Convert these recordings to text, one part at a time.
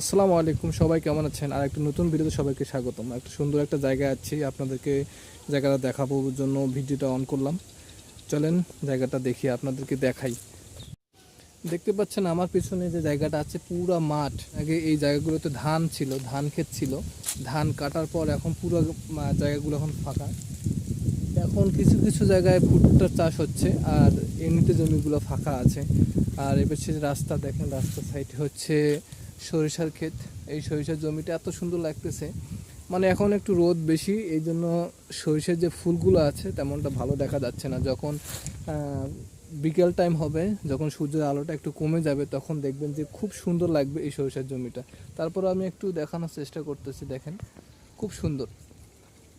আসসালামু আলাইকুম, সবাই কেমন আছেন? আর একটা নতুন ভিডিওতে সবাইকে স্বাগতম। একটা সুন্দর একটা জায়গায় আছি। আপনাদেরকে জায়গাটা দেখাবোর জন্য ভিডিওটা অন করলাম। চলেন জায়গাটা দেখি, আপনাদেরকে দেখাই। দেখতে পাচ্ছেন আমার পিছনে যে জায়গাটা আছে, পুরা মাঠ। আগে এই জায়গাগুলোতে ধান ছিল, ধান ক্ষেত ছিল। ধান কাটার পর এখন পুরো জায়গাগুলো এখন ফাঁকা। এখন কিছু কিছু জায়গায় ভুট্টার চাষ হচ্ছে, আর এমনিতে জমিগুলো ফাঁকা আছে। আর এবার সে রাস্তা, দেখেন রাস্তার সাইডে হচ্ছে সরিষার ক্ষেত। এই সরিষার জমিটা এত সুন্দর লাগতেছে। মানে এখন একটু রোদ বেশি, এই জন্য সরিষার যে ফুলগুলো আছে তেমনটা ভালো দেখা যাচ্ছে না। যখন বিকেল টাইম হবে, যখন সূর্যের আলোটা একটু কমে যাবে, তখন দেখবেন যে খুব সুন্দর লাগবে এই সরিষার জমিটা। তারপর আমি একটু দেখানোর চেষ্টা করতেছি, দেখেন। খুব সুন্দর।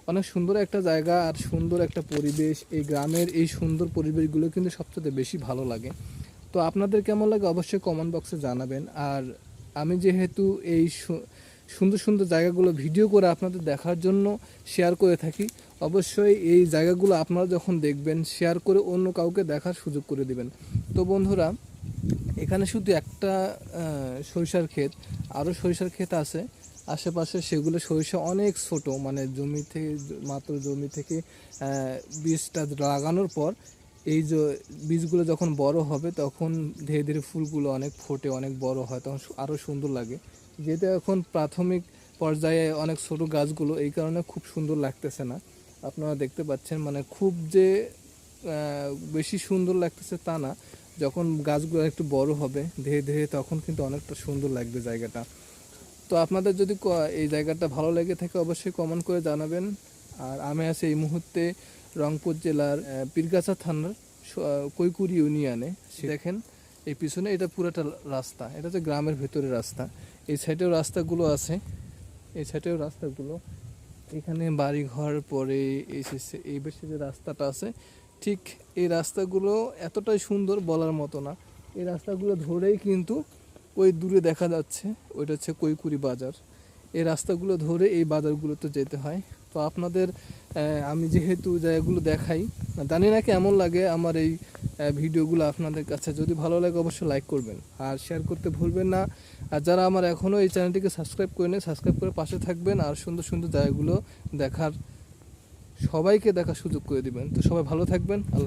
অনেক সুন্দর একটা জায়গা আর সুন্দর একটা পরিবেশ। এই গ্রামের এই সুন্দর পরিবেশগুলো কিন্তু সবচেয়ে বেশি ভালো লাগে। তো আপনাদের কেমন লাগে অবশ্যই কমেন্ট বক্সে জানাবেন। আর আমি যেহেতু এই সুন্দর সুন্দর জায়গাগুলো ভিডিও করে আপনাদের দেখার জন্য শেয়ার করে থাকি, অবশ্যই এই জায়গাগুলো আপনারা যখন দেখবেন শেয়ার করে অন্য কাউকে দেখার সুযোগ করে দিবেন। তো বন্ধুরা, এখানে শুধু একটা সরিষার ক্ষেত আরও সরিষার ক্ষেত আছে। আশেপাশে সেগুলো সরিষা অনেক ছোট মানে জমি থেকে, মাত্র জমি থেকে বীজটা লাগানোর পর এই যে বীজগুলো যখন বড় হবে, তখন ধীরে ধীরে ফুলগুলো অনেক ফোটে, অনেক বড় হয়, তখন আরও সুন্দর লাগে। যেহেতু এখন প্রাথমিক পর্যায়ে অনেক ছোট গাছগুলো, এই কারণে খুব সুন্দর লাগতেছে না। আপনারা দেখতে পাচ্ছেন মানে খুব যে বেশি সুন্দর লাগতেছে তা না। যখন গাছগুলো একটু বড় হবে, ধীরে ধীরে তখন কিন্তু অনেকটা সুন্দর লাগবে জায়গাটা। তো আপনাদের যদি এই জায়গাটা ভালো লেগে থাকে, অবশ্যই কমেন্ট করে জানাবেন। আর আমি আছি এই মুহূর্তে রংপুর জেলার পীরগাছা থানার কৈকুরি ইউনিয়নে। দেখেন এই পিছনে এটা পুরোটা রাস্তা। এটা হচ্ছে গ্রামের ভেতরে রাস্তা। এই সাইডেও রাস্তাগুলো আছে। এই সাইডেও রাস্তাগুলো। এখানে বাড়ি ঘর পরে সে- এই বেশি যে রাস্তাটা আছে ঠিক এই রাস্তাগুলো এতটাই সুন্দর বলার মতো না। এই রাস্তাগুলো ধরেই কিন্তু ওই দূরে দেখা যাচ্ছে। ওইটা হচ্ছে কৈকুরি বাজার। এই রাস্তাগুলো ধরে এই বাজারগুলোতে যেতে হয়। তো আপনাদের আমি যেহেতু জায়গাগুলো দেখাই, জানি না কেমন লাগে আমার এই ভিডিওগুলো আপনাদের কাছে। যদি ভালো লাগে অবশ্যই লাইক করবেন আর শেয়ার করতে ভুলবেন না। আর যারা আমার এখনও এই চ্যানেলটিকে সাবস্ক্রাইব করে নেই সাবস্ক্রাইব করে পাশে থাকবেন আর সুন্দর সুন্দর জায়গাগুলো দেখার সবাইকে দেখার সুযোগ করে দিবেন। তো সবাই ভালো থাকবেন।